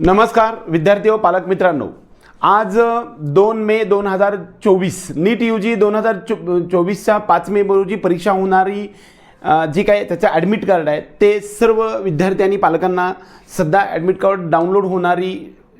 नमस्कार विद्यार्थी व पालक मित्रांनो. आज दोन मे दोन हजार चोवीस नीट यू जी दोन हजार चो चोवीसच्या पाच मे रोजी परीक्षा होणारी जी काय त्याचं ॲडमिट कार्ड आहे ते सर्व विद्यार्थी आणि पालकांना सध्या ॲडमिट कार्ड डाउनलोड होणारी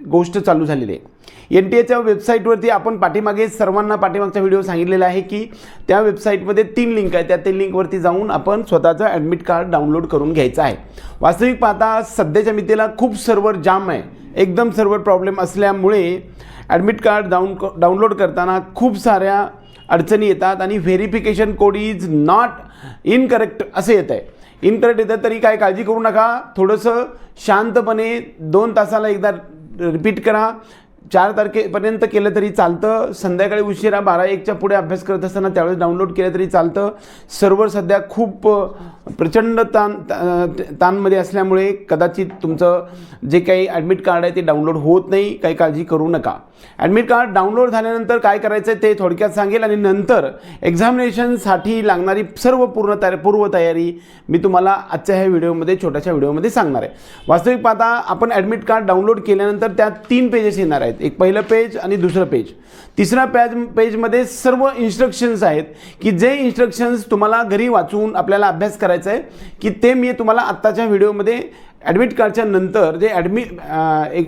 गोष्ट चालू झालेली आहे. एन टी एच्या वेबसाईटवरती आपण पाठीमागे सर्वांना पाठीमागचा व्हिडिओ सांगितलेला आहे की त्या वेबसाईटमध्ये तीन लिंक आहे त्या तीन लिंकवरती जाऊन आपण स्वतःचं ॲडमिट कार्ड डाउनलोड करून घ्यायचं आहे. वास्तविक पाहता सध्याच्या मितीला खूप सर्व्हर जाम आहे. एकदम सर्व्हर प्रॉब्लेम असल्यामुळे ॲडमिट कार्ड डाऊन डाउनलोड करताना खूप साऱ्या अडचणी येतात आणि verification code is not incorrect असं येतं आहे इनकरेक्ट येतं तरी काय काळजी करू नका. थोडंसं शांतपणे दोन तासाला एकदा रिपीट करा. चार तारखेपर्यंत केलं तरी चालतं. संध्याकाळी उशिरा बारा एकच्या पुढे अभ्यास करत असताना त्यावेळेस डाउनलोड केलं तरी चालतं. सर्व्हर सध्या खूप प्रचंड ताण ता- ताणमध्ये असल्यामुळे कदाचित तुमचं जे काही ॲडमिट कार्ड आहे ते डाउनलोड होत नाही. काही काळजी करू नका. ॲडमिट कार्ड डाउनलोड झाल्यानंतर काय करायचं आहे ते थोडक्यात सांगेल आणि नंतर एक्झामिनेशनसाठी लागणारी सर्व पूर्ण तयारी पूर्वतयारी मी तुम्हाला आजच्या ह्या व्हिडिओमध्ये छोट्याशा व्हिडिओमध्ये सांगणार आहे. वास्तविक पाहता आपण ॲडमिट कार्ड डाउनलोड केल्यानंतर त्यात तीन पेजेस येणार आहेत. एक पहिलं पेज आणि दुसरं पेज तिसऱ्या पॅज पेजमध्ये सर्व इन्स्ट्रक्शन्स आहेत की जे इन्स्ट्रक्शन्स तुम्हाला घरी वाचून आपल्याला अभ्यास करायचा आहे की ते मी तुम्हाला आत्ताच्या व्हिडिओमध्ये ॲडमिट कार्डच्या नंतर जे ॲडमि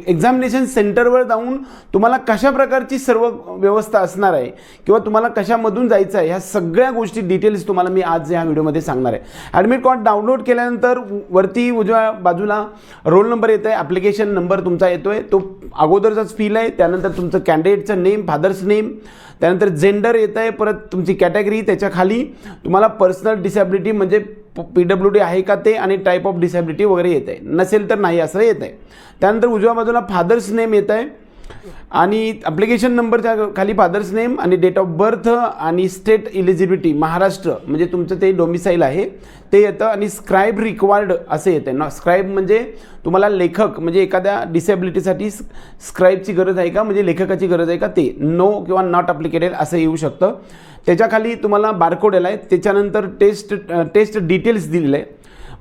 एक्झामिनेशन सेंटरवर जाऊन तुम्हाला कशा प्रकारची सर्व व्यवस्था असणार आहे किंवा तुम्हाला कशामधून जायचं आहे ह्या सगळ्या गोष्टी डिटेल्स तुम्हाला मी आज या व्हिडिओमध्ये सांगणार आहे. ॲडमिट कार्ड डाउनलोड केल्यानंतर वरती उजव्या बाजूला रोल नंबर येतो आहे ॲप्लिकेशन नंबर तुमचा येतो आहे तो अगोदरचाच फील आहे त्यानंतर तुमचं कॅन्डिडेटचं नेम मदर्स नेम त्यानंतर जेंडर येत आहे परत तुमची कॅटेगरी त्याच्याखाली तुम्हाला पर्सनल डिसॅबिलिटी म्हणजे पी डब्ल्यू डी आहे का ते आणि टाईप ऑफ डिसॅबिलिटी वगैरे येत आहे. नसेल तर नाही असं येत आहे. त्यानंतर उजव्या बाजूला फादर्स नेम येत आहे. आणि ॲप्लिकेशन नंबरच्या खाली फादर्स नेम आणि डेट ऑफ बर्थ आणि स्टेट इलिजिबिलिटी महाराष्ट्र म्हणजे तुमचं ते डोमिसाईल आहे ते येतं आणि स्क्राईब रिक्वायर्ड असं येतं ना स्क्राईब म्हणजे तुम्हाला लेखक म्हणजे एखाद्या डिसेबिलिटीसाठी स्क्राईबची गरज आहे का? म्हणजे लेखकाची गरज आहे का? ते. नो किंवा नॉट अप्लिकेटेड असं येऊ शकतं. त्याच्याखाली तुम्हाला बारकोड आला आहे त्याच्यानंतर टेस्ट टेस्ट डिटेल्स दिलेलं आहे.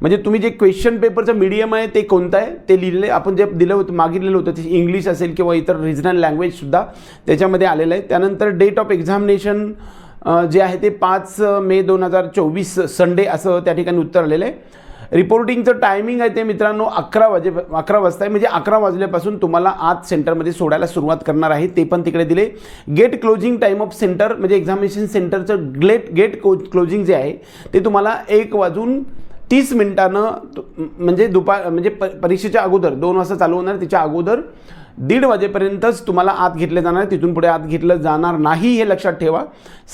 म्हणजे तुम्ही जे क्वेश्चन पेपरचं मीडियम आहे ते कोणतं आहे? ते लिहिलेलं आहे आपण जे दिलं होतं मागितलेलं होतं ते इंग्लिश असेल किंवा इतर रिजनल लँग्वेजसुद्धा त्याच्यामध्ये आलेलं आहे. त्यानंतर डेट ऑफ एक्झामिनेशन जे आहे ते पाच मे दोन हजार चोवीस संडे असं त्या ठिकाणी उत्तर आलेलं आहे. रिपोर्टिंगचं टायमिंग आहे ते मित्रांनो अकरा वाजे अकरा वाजता आहे म्हणजे अकरा वाजल्यापासून तुम्हाला आत सेंटरमध्ये सोडायला सुरुवात करणार आहे ते पण तिकडे दिले. Gate closing time of centre म्हणजे एक्झामिनेशन सेंटरचं ग्लेट गेट को क्लोजिंग जे आहे ते तुम्हाला एक वाजून तीस मिनिटानं तु- म्हणजे दुपार म्हणजे प परीक्षेच्या अगोदर दोन वाजता चालू होणार तिच्या अगोदर दीड वाजेपर्यंतच तुम्हाला आत घेतलं जाणार तिथून पुढे आत घेतलं जाणार नाही हे लक्षात ठेवा.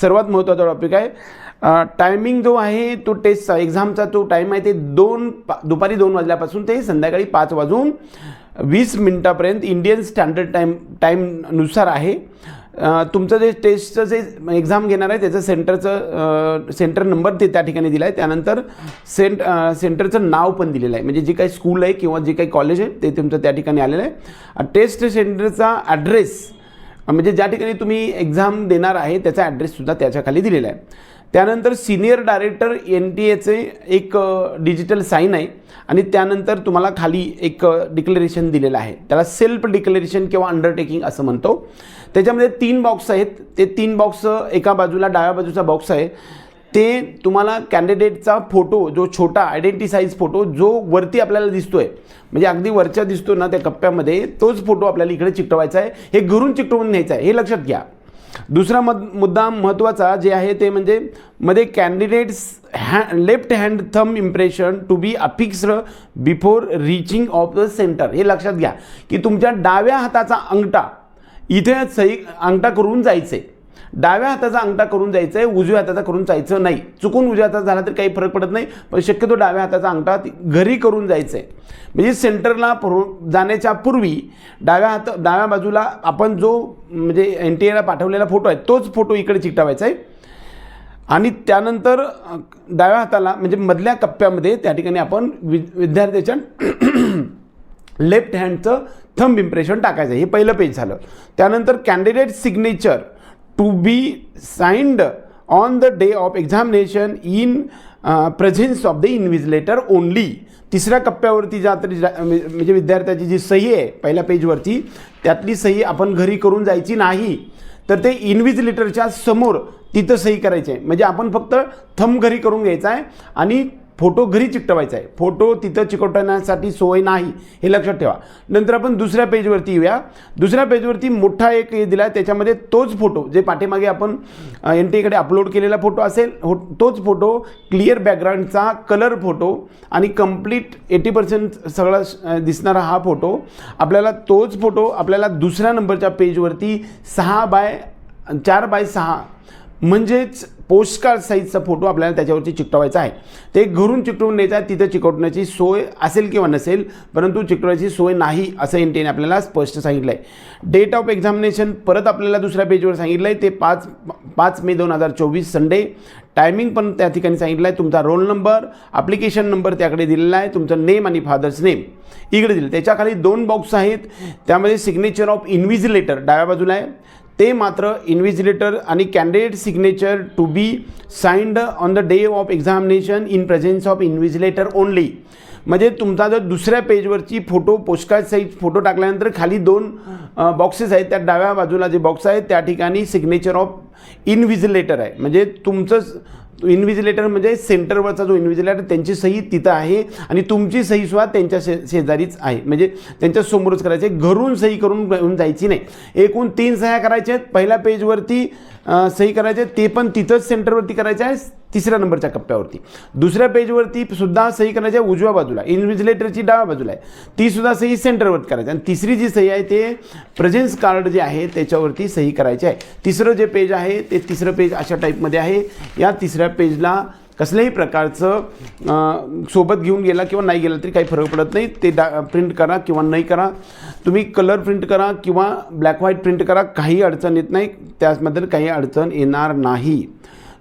सर्वात महत्त्वाचा टॉपिक आहे टायमिंग जो आहे तो टेस्टचा एक्झामचा तो टाईम आहे ते दोन पा दुपारी दोन वाजल्यापासून ते संध्याकाळी पाच वाजून वीस मिनटापर्यंत इंडियन स्टँडर्ड टाईम टाईमनुसार आहे. तुमचं जे टेस्टचं जे एक्झाम घेणार आहे त्याचं सेंटरचं सेंटर नंबर ते त्या ठिकाणी दिला आहे त्यानंतर सेंट सेंटरचं नाव पण दिलेलं आहे. म्हणजे जे काही स्कूल आहे किंवा जे काही कॉलेज आहे ते तुमचं त्या ठिकाणी आलेलं आहे. टेस्ट सेंटरचा ॲड्रेस म्हणजे ज्या ठिकाणी तुम्ही एक्झाम देणार आहे त्याचा ॲड्रेससुद्धा त्याच्याखाली दिलेला आहे. त्यानंतर सिनियर डायरेक्टर एन टी एचे एक डिजिटल साईन आहे आणि त्यानंतर तुम्हाला खाली एक डिक्लेरेशन दिलेलं आहे. त्याला सेल्फ डिक्लेरेशन किंवा अंडरटेकिंग असं म्हणतो. त्याच्यामध्ये तीन बॉक्स आहेत. ते तीन बॉक्स एका बाजूला डाव्या बाजूचा बॉक्स आहे. ते तुम्हाला कॅन्डिडेटचा फोटो जो छोटा आयडेंटी साईज फोटो जो वरती आपल्याला दिसतोय म्हणजे अगदी वरच्या दिसतो ना त्या कप्प्यामध्ये तोच फोटो आपल्याला इकडे चिकटवायचा आहे. हे घरून चिकटवून न्यायचं आहे. हे लक्षात घ्या. दुसरा मद मुद्दा महत्त्वाचा जे आहे ते म्हणजे मध्ये candidates have left hand thumb impression to be affixed before reaching of the centre हे लक्षात घ्या. की तुमच्या डाव्या हाताचा अंगठा इथे सही अंगठा करून जायचे डाव्या हाताचा अंगठा करून जायचं आहे उजव्या हाताचा करून जायचं नाही. चुकून उजव्या हाताचा झाला तर काही फरक पडत नाही पण शक्यतो डाव्या हाताचा अंगठा घरी करून जायचं आहे म्हणजे सेंटरला पुर- जाण्याच्या पूर्वी डाव्या हात डाव्या बाजूला आपण जो म्हणजे एन टी एला पाठवलेला फोटो आहे तोच फोटो इकडे चिकटावायचा आहे. आणि त्यानंतर डाव्या हाताला म्हणजे मधल्या कप्प्यामध्ये त्या ठिकाणी आपण वि विद्यार्थ्याच्या लेफ्ट हँडचं थंब इम्प्रेशन टाकायचं. हे पहिलं पेज झालं. त्यानंतर candidate signature to be signed on the day of examination in presence of the invigilator only तिसऱ्या कप्प्यावरती ज्या तरी जा- म्हणजे विद्यार्थ्याची जी सही आहे पहिल्या पेजवरती त्यातली सही आपण घरी करून जायची नाही. तर ते इन्व्हिजिलेटरच्या समोर तिथं सही करायची आहे. म्हणजे आपण फक्त थंब घरी करून घ्यायचा आहे आणि फोटो घरी चिकटवायचा आहे. फोटो तिथं चिकटवण्यासाठी सोय नाही हे लक्षात ठेवा. नंतर आपण दुसऱ्या पेजवरती येऊया. दुसऱ्या पेजवरती मोठा एक हे दिला आहे त्याच्यामध्ये तोच फोटो जे पाठीमागे आपण एन टी एकडे अपलोड केलेला फोटो असेल हो तोच फोटो क्लिअर बॅकग्राऊंडचा कलर फोटो आणि कंप्लीट एटी पर्सेंट सगळा दिसणारा हा फोटो. आपल्याला तोच फोटो आपल्याला दुसऱ्या नंबरच्या पेजवरती सहा बाय चार बाय सहा म्हणजेच पोस्टकार्ड साईजचा फोटो आपल्याला त्याच्यावरती चिकटवायचा आहे. ते घरून चिकटवून न्यायचा आहे तिथं चिकटवण्याची सोय असेल किंवा नसेल परंतु चिकटवायची सोय नाही असं एन टीने आपल्याला स्पष्ट सांगितलं आहे डेट ऑफ एक्झामिनेशन परत आपल्याला दुसऱ्या पेजवर सांगितलं आहे ते पाच पाच मे दोन हजार चोवीस संडे टायमिंग पण त्या ठिकाणी सांगितलं आहे तुमचा रोल नंबर ॲप्लिकेशन नंबर त्याकडे दिलेला आहे तुमचं नेम आणि फादर्स नेम इकडे दिलं. त्याच्याखाली दोन बॉक्स आहेत त्यामध्ये सिग्नेचर ऑफ इन्व्हिजिलेटर डाव्या बाजूला आहे ते मात्र इन्व्हिजिलेटर आणि candidate signature to be signed on the day of examination in presence of invigilator only म्हणजे तुमचा जर दुसऱ्या पेजवरची फोटो पोस्टकार्ड साईज फोटो टाकल्यानंतर खाली दोन बॉक्सेस आहेत. त्या डाव्या बाजूला जे बॉक्स आहेत त्या ठिकाणी सिग्नेचर ऑफ इनव्हिजिलेटर आहे. म्हणजे तुमचं इन्व्हिजिलेटर म्हणजे सेंटरवरचा जो इन्व्हिजिलेटर त्यांची सही तिथं आहे आणि तुमची सही सुद्धा त्यांच्या शे शेजारीच आहे. म्हणजे त्यांच्या समोरच करायचे आहे. घरून सही करून घेऊन जायची नाही. एकूण तीन सह्या करायच्या आहेत. पहिल्या पेजवरती सही करायचे आहेत, ते पण तिथंच सेंटरवरती करायचे आहे. तिसऱ्या नंबरच्या कप्प्यावरती. दुसऱ्या पेजवरती सुद्धा सही करायची आहे उजव्या बाजूला. इन्व्हिजिलेटरची डाव्या बाजूला आहे. ती सुद्धा सही सेंटरवरती करायची आणि तिसरी जी सही आहे ते प्रेझेन्स कार्ड जे आहे त्याच्यावरती सही करायची आहे. तिसरं जे पेज आहे ते तिसरं पेज अशा टाईपमध्ये आहे. या तिसऱ्या पेजला कसल्याही प्रकारचं सोबत घेऊन गेला किंवा नाही गेला तरी काही फरक पडत नाही. ते डा प्रिंट करा किंवा नाही करा. तुम्ही कलर प्रिंट करा किंवा ब्लॅक व्हाईट प्रिंट करा काही अडचण येत नाही. त्याचबद्दल काही अडचण येणार नाही.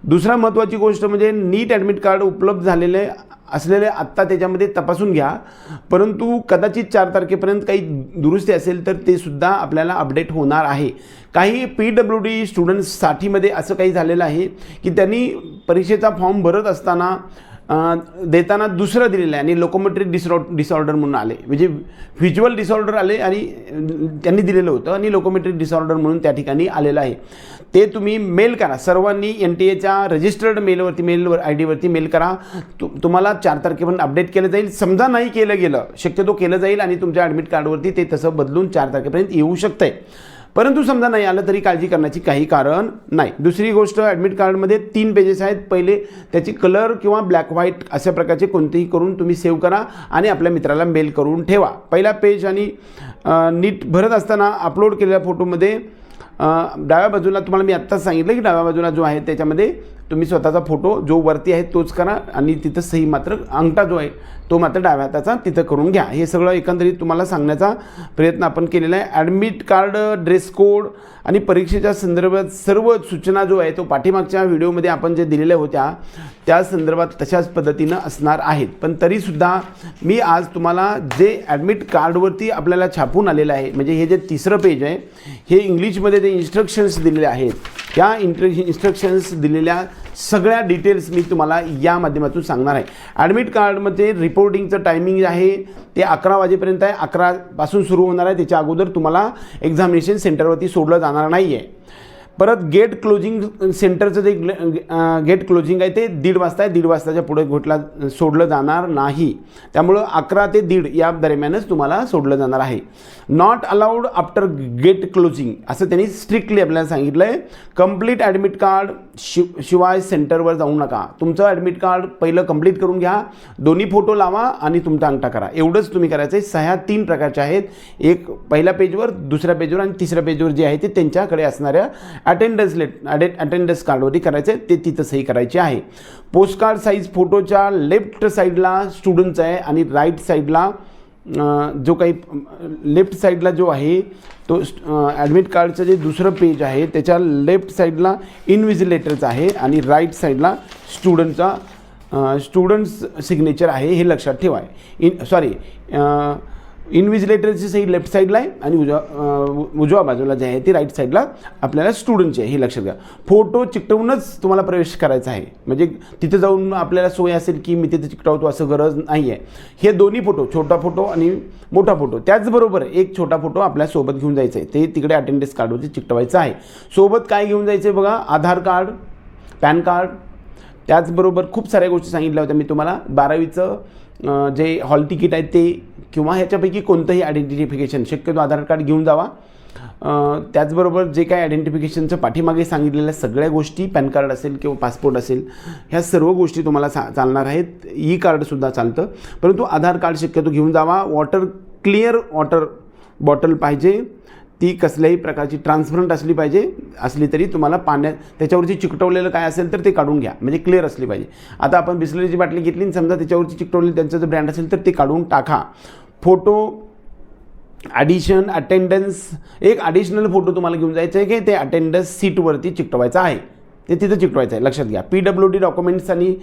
दुसरा महत्त्वाची गोष्ट म्हणजे नीट ॲडमिट कार्ड उपलब्ध झालेले असलेले आत्ता त्याच्यामध्ये तपासून घ्या. परंतु कदाचित चार तारखेपर्यंत काही दुरुस्ती असेल तर ते सुद्धा आपल्याला अपडेट होणार आहे. काही पी डब्ल्यू डी स्टुडंट्ससाठीमध्ये असं काही झालेलं आहे की त्यांनी परीक्षेचा फॉर्म भरत असताना देताना दुसरं दिलेलं आहे आणि लोकोमेट्री डिसऑ डिसऑर्डर म्हणून आले. म्हणजे व्हिज्युअल डिसऑर्डर आले आणि त्यांनी दिलेलं होतं आणि लोकोमेट्री डिसऑर्डर म्हणून त्या ठिकाणी आलेलं आहे. ते तुम्ही मेल करा. सर्वांनी एन टी एच्या रजिस्टर्ड मेलवरती मेलवर आय डीवरती मेल करा. तु तुम्हाला चार तारखेपर्यंत अपडेट केलं जाईल. समजा नाही केलं गेलं शक्यतो केलं जाईल आणि तुमच्या ॲडमिट कार्डवरती ते तसं बदलून चार तारखेपर्यंत येऊ शकतं आहे परंतु समजा नाही आलं तरी काळजी करण्याची काही कारण नाही. दुसरी गोष्ट ॲडमिट कार्डमध्ये तीन पेजेस आहेत. पहिले त्याची कलर किंवा ब्लॅक व्हाईट अशा प्रकारचे कोणतेही करून तुम्ही सेव्ह करा आणि आपल्या मित्राला मेल करून ठेवा. पहिला पेज आणि नीट भरत असताना अपलोड केलेल्या फोटोमध्ये डाव्या बाजूला तुम्हाला मी आत्ताच सांगितलं की डाव्या बाजूला जो आहे त्याच्यामध्ये तुम्ही स्वतःचा फोटो जो वरती आहे तोच करा आणि तिथं सही मात्र अंगठा जो आहे तो मात्र डाव्या हाताचा तिथं करून घ्या. हे सगळं एकंदरीत तुम्हाला सांगण्याचा प्रयत्न आपण केलेला आहे. ॲडमिट कार्ड ड्रेस कोड आणि परीक्षेच्या संदर्भात सर्व सूचना जो आहे तो पाठीमागच्या व्हिडिओमध्ये आपण जे दिलेल्या होत्या त्या संदर्भात तशाच पद्धतीनं असणार आहेत. पण तरीसुद्धा मी आज तुम्हाला जे ॲडमिट कार्डवरती आपल्याला छापून आलेलं आहे म्हणजे हे जे तिसरं पेज आहे हे इंग्लिशमध्ये जे इन्स्ट्रक्शन्स दिलेले आहेत. त्या इंट्र इन्स्ट्रक्शन्स दिलेल्या सगळ्या डिटेल्स मी तुम्हाला या माध्यमातून सांगणार आहे. ॲडमिट कार्डमध्ये रिपोर्टिंगचं टायमिंग आहे. ते अकरा वाजेपर्यंत आहे. अकरापासून सुरू होणार आहे. त्याच्या अगोदर तुम्हाला एक्झामिनेशन सेंटरवरती सोडलं जाणार नाही आहे परत गेट क्लोजिंग सेंटरचं जे गेट क्लोजिंग आहे ते दीड वाजता आहे. दीड वाजताच्या पुढे घोटला सोडलं जाणार नाही. त्यामुळं अकरा ते दीड या दरम्यानच तुम्हाला सोडलं जाणार आहे. Not allowed after gate closing असं त्यांनी स्ट्रिक्टली आपल्याला सांगितलं आहे कंप्लीट ॲडमिट कार्ड शि शिवाय सेंटरवर जाऊ नका. तुमचं ॲडमिट कार्ड पहिलं कंप्लीट करून घ्या. दोन्ही फोटो लावा आणि तुमचा अंगठा करा. एवढंच तुम्ही करायचं आहे सह्या तीन प्रकारच्या आहेत. एक पहिल्या पेजवर दुसऱ्या पेजवर आणि तिसऱ्या पेजवर जे आहे ते त्यांच्याकडे असणाऱ्या अटेंडन्स लेट अटे अटेंडन्स कार्डवरती करायचं आहे ते तिथं सही करायची आहे. पोस्ट कार्ड साईज फोटोच्या लेफ्ट साईडला स्टुडंटचा आहे आणि राईट साईडला जो काही लेफ्ट साईडला जो आहे तो ॲडमिट कार्डचं जे दुसरं पेज आहे त्याच्या लेफ्ट साईडला इनव्हिजिलेटरचं आहे आणि राईट साईडला स्टुडंटचा स्टुडंट्स सिग्नेचर आहे हे लक्षात ठेवा इन सॉरी इन्व्हिजिलेटरची सही लेफ्ट साईडला आहे आणि उजवा उजवा उजव्या बाजूला जे आहे ती राईट साईडला आपल्याला स्टुडंटची आहे हे लक्षात घ्या. फोटो चिकटवूनच तुम्हाला प्रवेश करायचा आहे. म्हणजे तिथे जाऊन आपल्याला सोय असेल की मी तिथे चिकटवतो असं गरज नाही आहे हे दोन्ही फोटो छोटा फोटो आणि मोठा फोटो त्याचबरोबर एक छोटा फोटो आपल्यासोबत घेऊन जायचं आहे ते तिकडे अटेंडन्स कार्डवरती चिकटवायचं आहे. सोबत काय घेऊन जायचं आहे बघा? आधार कार्ड पॅन कार्ड त्याचबरोबर खूप साऱ्या गोष्टी सांगितल्या होत्या मी तुम्हाला. बारावीचं जे हॉल तिकीट आहे ते किंवा ह्याच्यापैकी कोणतंही आयडेंटिफिकेशन शक्यतो आधार कार्ड घेऊन जावा. त्याचबरोबर जे काय आयडेंटिफिकेशनचं पाठीमागे सांगितलेल्या सगळ्या गोष्टी पॅन कार्ड असेल किंवा पासपोर्ट असेल ह्या सर्व गोष्टी तुम्हाला सा चालणार आहेत. ई कार्डसुद्धा चालतं. परंतु आधार कार्ड शक्यतो घेऊन जावा. वॉटर क्लिअर वॉटर बॉटल पाहिजे. ती कसल्याही प्रकारची ट्रान्सपरंट असली पाहिजे असली तरी तुम्हाला पाण्यात त्याच्यावरची चिकटवलेलं काय असेल तर ते काढून घ्या. म्हणजे क्लिअर असली पाहिजे. आता आपण बिस्लरीची बाटली घेतली आणि समजा त्याच्यावरची चिकटवलेली त्यांचं जर ब्रँड असेल तर ते काढून टाका. फोटो ॲडिशन अटेंडन्स एक ॲडिशनल फोटो तुम्हाला घेऊन जायचं आहे की ते अटेंडन्स सीटवरती चिकटवायचा आहे. ते तिथं चिकटवायचं आहे. लक्षात घ्या. पी डब्ल्यू डी डॉक्युमेंट्स आणि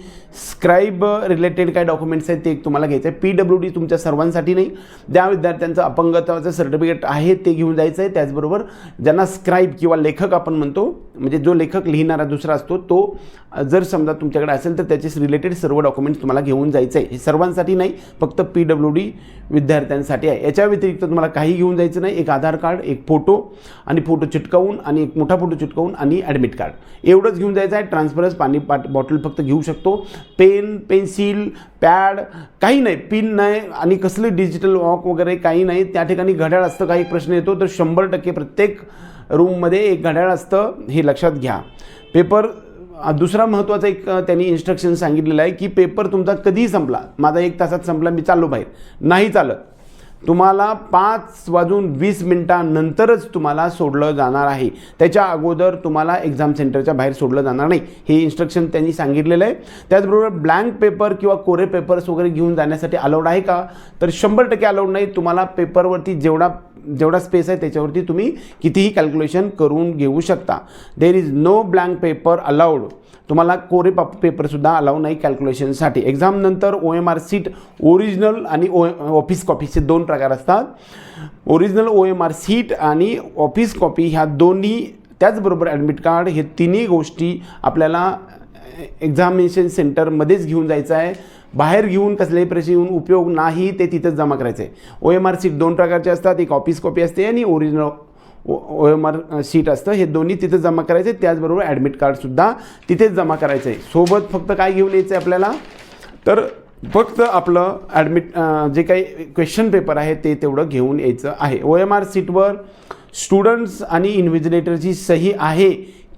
स्क्राईब रिलेटेड काय डॉक्युमेंट्स आहेत ते एक तुम्हाला घ्यायचं आहे. पी डब्ल्यू डी तुमच्या सर्वांसाठी नाही. ज्या विद्यार्थ्यांचं अपंगत्वाचं सर्टिफिकेट आहे ते घेऊन जायचं आहे. त्याचबरोबर ज्यांना स्क्राईब किंवा लेखक आपण म्हणतो म्हणजे जो लेखक लिहिणारा दुसरा असतो तो जर समजा तुमच्याकडे असेल तर त्याचे रिलेटेड सर्व डॉक्युमेंट्स तुम्हाला घेऊन जायचं आहे. हे सर्वांसाठी नाही फक्त पी डब्ल्यू डी विद्यार्थ्यांसाठी आहे. याच्या व्यतिरिक्त तुम्हाला काही घेऊन जायचं नाही. एक आधार कार्ड एक फोटो आणि फोटो चिटकावून आणि एक मोठा फोटो चिटकावून आणि ॲडमिट कार्ड एवढंच घेऊन जायचं आहे. ट्रान्सफरन्स पाणी पाट बॉटल फक्त घेऊ शकतो. पेन पेन्सिल पॅड काही नाही. पिन नाही आणि कसले डिजिटल वॉक वगैरे काही नाही. त्या ठिकाणी घड्याळ असतं काही प्रश्न येतो. तर शंभर टक्के प्रत्येक रूममध्ये एक घड्याळ असतं हे लक्षात घ्या. पेपर दुसरा महत्त्वाचा एक त्यांनी इन्स्ट्रक्शन सांगितलेलं आहे की पेपर तुमचा कधीही संपला. माझा एक तासात संपला मी चाललो बाहेर. नाही चालत. तुम्हाला पाच वाजून वीस मिनिटांनंतरच तुम्हाला सोडलं जाणार आहे. त्याच्या अगोदर तुम्हाला एक्झाम सेंटरच्या बाहेर सोडलं जाणार नाही. हे इन्स्ट्रक्शन त्यांनी सांगितलेलं आहे. त्याचबरोबर ब्लँक पेपर किंवा कोरे पेपर्स वगैरे घेऊन जाण्यासाठी अलाउड आहे का? तर शंभर टक्के अलाउड नाही. तुम्हाला पेपरवरती जेवढा जेवढा स्पेस आहे त्याच्यावरती तुम्ही कितीही कॅल्क्युलेशन करून घेऊ शकता. There is no blank paper allowed तुम्हाला कोरे पाप पेपरसुद्धा अलाव नाही कॅल्क्युलेशनसाठी एक्झामनंतर O M R sheet original आणि ओ ऑफिस कॉपीचे दोन प्रकार असतात. Original O M R sheet आणि ऑफिस कॉपी ह्या दोन्ही त्याचबरोबर ॲडमिट कार्ड हे तिन्ही गोष्टी आपल्याला एक्झामिनेशन सेंटरमध्येच घेऊन जायचं आहे. बाहेर घेऊन कसल्याही पैसे येऊन उपयोग नाही ते तिथंच जमा करायचं. आहे ओ एम आर सीट दोन प्रकारचे असतात एक ऑफिस कॉपी असते आणि original O M R sheet असतं. हे दोन्ही तिथं जमा करायचे. त्याचबरोबर ॲडमिट कार्डसुद्धा तिथेच जमा करायचं. आहे सोबत फक्त काय घेऊन यायचं आहे आपल्याला? तर फक्त आपलं ॲडमिट जे काही क्वेश्चन पेपर आहे ते तेवढं घेऊन यायचं आहे. ओ एम आर सीटवर स्टुडंट्स आणि इन्व्हिजिलेटरची सही आहे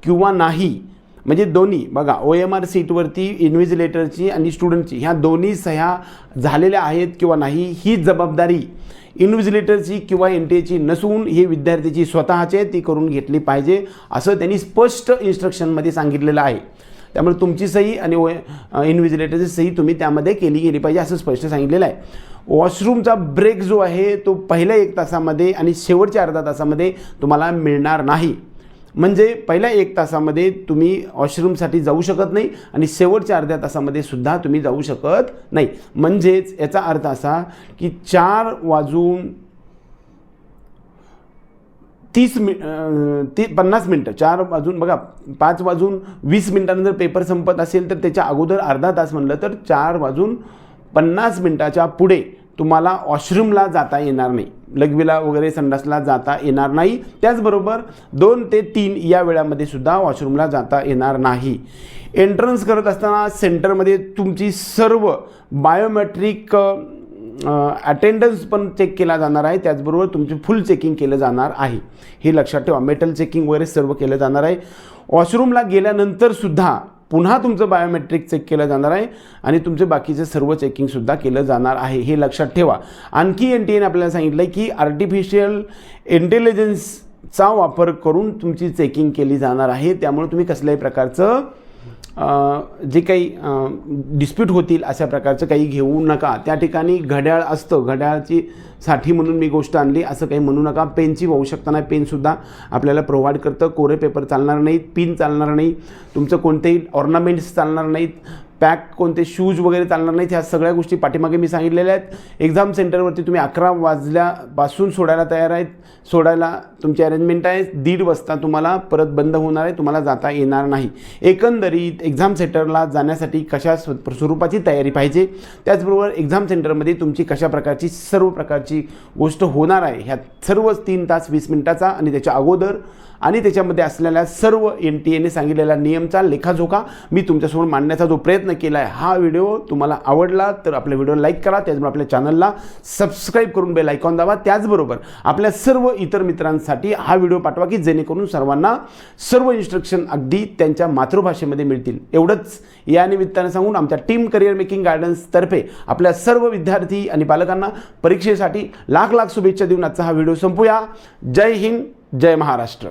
किंवा नाही म्हणजे दोन्ही. बघा ओ एम आर सीटवरती इन्व्हिजिलेटरची आणि स्टुडंटची ह्या दोन्ही सह्या झालेल्या आहेत किंवा नाही ही जबाबदारी इन्व्हिजिलेटरची किंवा एन टी एची नसून हे विद्यार्थ्याची स्वतःची ती करून घेतली पाहिजे असं त्यांनी स्पष्ट इन्स्ट्रक्शनमध्ये सांगितलेलं आहे. त्यामुळे तुमची सही आणि ओ इन्व्हिजिलेटरची सही तुम्ही त्यामध्ये केली गेली पाहिजे असं स्पष्ट सांगितलेलं आहे. वॉशरूमचा ब्रेक जो आहे तो पहिल्या एक तासामध्ये आणि शेवटच्या अर्धा तासामध्ये तुम्हाला मिळणार नाही. म्हणजे पहिल्या एक तासामध्ये तुम्ही वॉशरूमसाठी जाऊ शकत नाही आणि शेवटच्या अर्ध्या तासामध्ये सुद्धा तुम्ही जाऊ शकत नाही. म्हणजेच याचा अर्थ असा की चार वाजून तीस मि ती पन्नास मिनटं चार वाजून बघा पाच वाजून वीस मिनटानंतर पेपर संपत असेल तर त्याच्या अगोदर अर्धा तास म्हणलं तर चार वाजून पन्नास मिनटाच्या पुढे तुम्हाला वॉशरूमला जाता येणार नाही. लघवीला वगैरे संडासला जाता येणार नाही. त्याचबरोबर दोन ते तीन या वेळामध्ये सुद्धा वॉशरूमला जाता येणार नाही. एंट्रन्स करत असताना सेंटरमध्ये तुमची सर्व बायोमेट्रिक अटेंडन्स पण चेक केला जाणार आहे. त्याचबरोबर तुमचे फुल चेकिंग केलं जाणार आहे. हे लक्षात ठेवा. मेटल चेकिंग वगैरे सर्व केलं जाणार आहे. वॉशरूमला गेल्यानंतर सुद्धा पुन्हा तुमचं बायोमेट्रिक चेक केलं जाणार आहे आणि तुमचे बाकीचे सर्व चेकिंगसुद्धा केलं जाणार आहे हे लक्षात ठेवा. आणखी एन टी एने आपल्याला सांगितलं आहे की आर्टिफिशियल इंटेलिजन्सचा वापर करून तुमची चेकिंग केली जाणार आहे. त्यामुळे तुम्ही कसल्याही प्रकारचं जे काही डिस्प्यूट होतील अशा प्रकारचं काही घेऊ नका. त्या ठिकाणी घड्याळ असतं. घड्याळची साठी म्हणून मी गोष्ट आणली. असं काही म्हणू नका. पेनची वाहू नाही. पेनसुद्धा आपल्याला प्रोव्हाइड करतं. कोरे पेपर चालणार नाहीत. पिन चालणार नाही. तुमचं कोणतेही ऑर्नामेंट्स चालणार नाहीत. पॅक कोणते शूज वगैरे चालणार नाहीत ह्या सगळ्या गोष्टी पाठीमागे मी सांगितलेल्या आहेत. एक्झाम सेंटरवरती तुम्ही अकरा वाजल्यापासून सोडायला तयार आहेत. सोडायला तुमची अरेंजमेंट आहे. दीड वाजता तुम्हाला परत बंद होणार आहे. तुम्हाला जाता येणार नाही. एकंदरीत एक्झाम सेंटरला जाण्यासाठी कशा स्व- स्वरूपाची तयारी पाहिजे त्याचबरोबर एक्झाम सेंटरमध्ये तुमची कशा प्रकारची सर्व प्रकारची गोष्ट होणार आहे. ह्या सर्वच तीन तास वीस मिनिटाचा आणि त्याच्या अगोदर आणि त्याच्यामध्ये असलेल्या सर्व एन टी एने सांगितलेला नियमचा लेखाजोखा मी तुमच्यासमोर मांडण्याचा जो प्रयत्न केला आहे हा व्हिडिओ तुम्हाला आवडला तर आपल्या व्हिडिओ लाईक करा त्याचबरोबर आपल्या चॅनलला सबस्क्राईब करून बेल आयकॉन दाबा. त्याचबरोबर आपल्या सर्व इतर मित्रांसाठी हा व्हिडिओ पाठवा की जेणेकरून सर्वांना सर्व इन्स्ट्रक्शन अगदी त्यांच्या मातृभाषेमध्ये मिळतील. एवढंच या निमित्ताने सांगून आमच्या टीम करिअर मेकिंग गार्डन्सतर्फे आपल्या सर्व विद्यार्थी आणि पालकांना परीक्षेसाठी लाख लाख शुभेच्छा देऊन आजचा हा व्हिडिओ संपूया. जय हिंद जय महाराष्ट्र.